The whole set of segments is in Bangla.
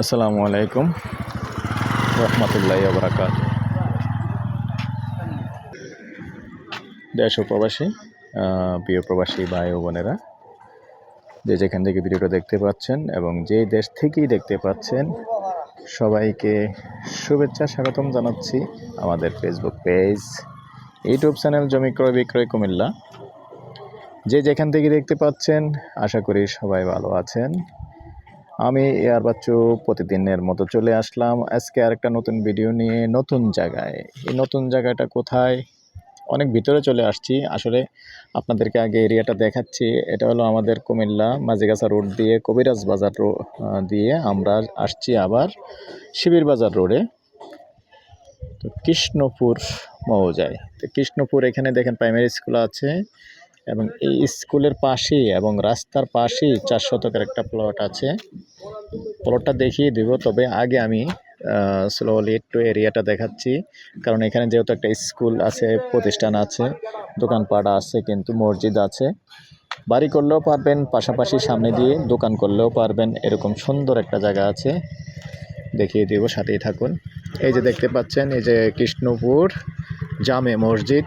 আসসালামু আলাইকুম। রহমতুল্লাহ বরাকাত দেশ প্রবাসী প্রিয় প্রবাসী ভাই ও বোনেরা, যে যেখান থেকে ভিডিওটা দেখতে পাচ্ছেন এবং যে দেশ থেকেই দেখতে পাচ্ছেন সবাইকে শুভেচ্ছা, স্বাগতম জানাচ্ছি আমাদের ফেসবুক পেজ ইউটিউব চ্যানেল জমি ক্রয় বিক্রয় কুমিল্লা। যে যেখান থেকে দেখতে পাচ্ছেন, আশা করি সবাই ভালো আছেন। আমি এয়ার বাচ্চু, প্রতিদিনের মতো চলে আসলাম। আজকে আরেকটা নতুন ভিডিও নিয়ে, নতুন জায়গায়। এই নতুন জায়গাটা কোথায়? অনেক ভিতরে চলে আসছি। আসলে আপনাদেরকে আগে এরিয়াটা দেখাচ্ছি। এটা হলো আমাদের কুমিল্লা মাঝিগাছা রোড দিয়ে, কবিরাজ বাজার দিয়ে আমরা আসছি আবার শিবির বাজার রোডে। তো কৃষ্ণপুর মৌজায়। তো কৃষ্ণপুর এখানে দেখেন প্রাইমারি স্কুল আছে এবং এই স্কুলের পাশেই এবং রাস্তার পাশেই চার শতকের একটা প্লট আছে। প্লটটা দেখিয়ে দিব, তবে আগে আমি স্লোলি একটু এরিয়াটা দেখাচ্ছি। কারণ এখানে যেহেতু একটা স্কুল আছে প্রতিষ্ঠান আছে দোকানপাট আছে কিন্তু মসজিদ আছে। বাড়ি করলেও পারবেন পাশাপাশি সামনে দিয়ে দোকান করলেও পারবেন এরকম সুন্দর একটা জায়গা আছে। দেখিয়ে দিব সাথেই থাকুন। এই যে দেখতে পাচ্ছেন এই যে কৃষ্ণপুর জামে মসজিদ।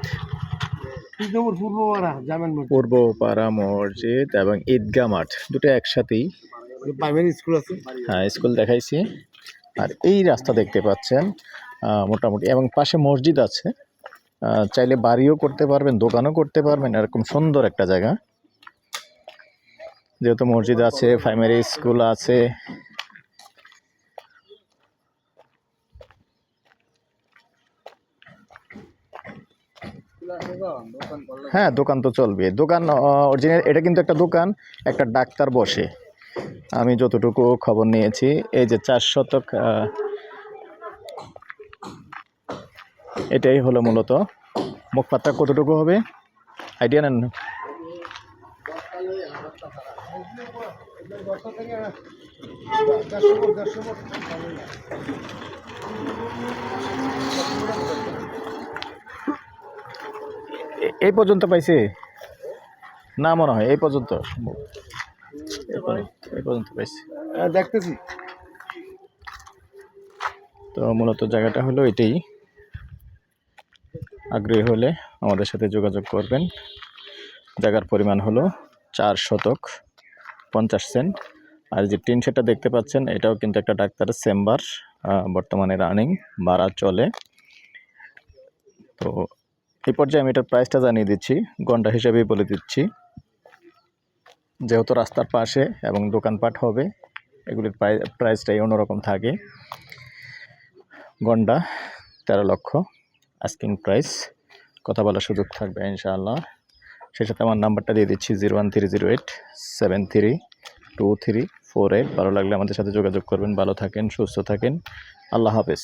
পূর্বপাড়া মসজিদ। এবং ঈদগাহ মাঠ দুটো একসাথেই। প্রাইমারি স্কুল আছে। হ্যাঁ স্কুল দেখাইছি। আর এই রাস্তা দেখতে পাচ্ছেন মোটামুটি এবং পাশে মসজিদ আছে। চাইলে বাড়িও করতে পারবেন, দোকানও করতে পারবেন, এরকম সুন্দর একটা জায়গা। যেহেতু মসজিদ আছে প্রাইমারি স্কুল আছে। হ্যাঁ দোকান তো চলবে। দোকান অরিজিনাল এটা কিন্তু একটা দোকান, একটা ডাক্তার বসে। আমি যতটুকু খবর নিয়েছি, এই যে চার শতক এটাই হলো মূলত। মুখপাত্রা কতটুকু হবে? আইডিয়া নেন। এই পর্যন্ত পাইছে? না মনে হয়, এই পর্যন্ত। সম্ভব পর্যন্ত- পাইছে। হ্যাঁ, দেখতেছি। তো মূলত জায়গাটা হলো এটাই। আগ্রহী হলে আমাদের সাথে যোগাযোগ করবেন। জায়গার পরিমাণ হলো চার শতক পঞ্চাশ সেন্ট। আর যে টিন সেটটা দেখতে পাচ্ছেন এটাও কিন্তু একটা ডাক্তারের চেম্বার বর্তমানে রানিং ভাড়া চলে। তো এই পর্যায়ে আমি এটার প্রাইসটা জানিয়ে দিচ্ছি ঘণ্টা হিসেবেই বলে দিচ্ছি। যেহেতু রাস্তার পাশে এবং দোকানপাট হবে, এগুলির প্রাই- প্রাইসটাই অন্যরকম থাকে। গন্ডা, তেরো লক্ষ আস্কিং প্রাইস কথা বলার সুযোগ থাকবে ইনশাআল্লাহ। সেই সাথে আমার নাম্বারটা দিয়ে দিচ্ছি zero one three zero eight, seven three two three four eight. ভালো লাগলে আমাদের সাথে যোগাযোগ করবেন, ভালো থাকেন, সুস্থ থাকেন। আল্লাহ হাফেজ।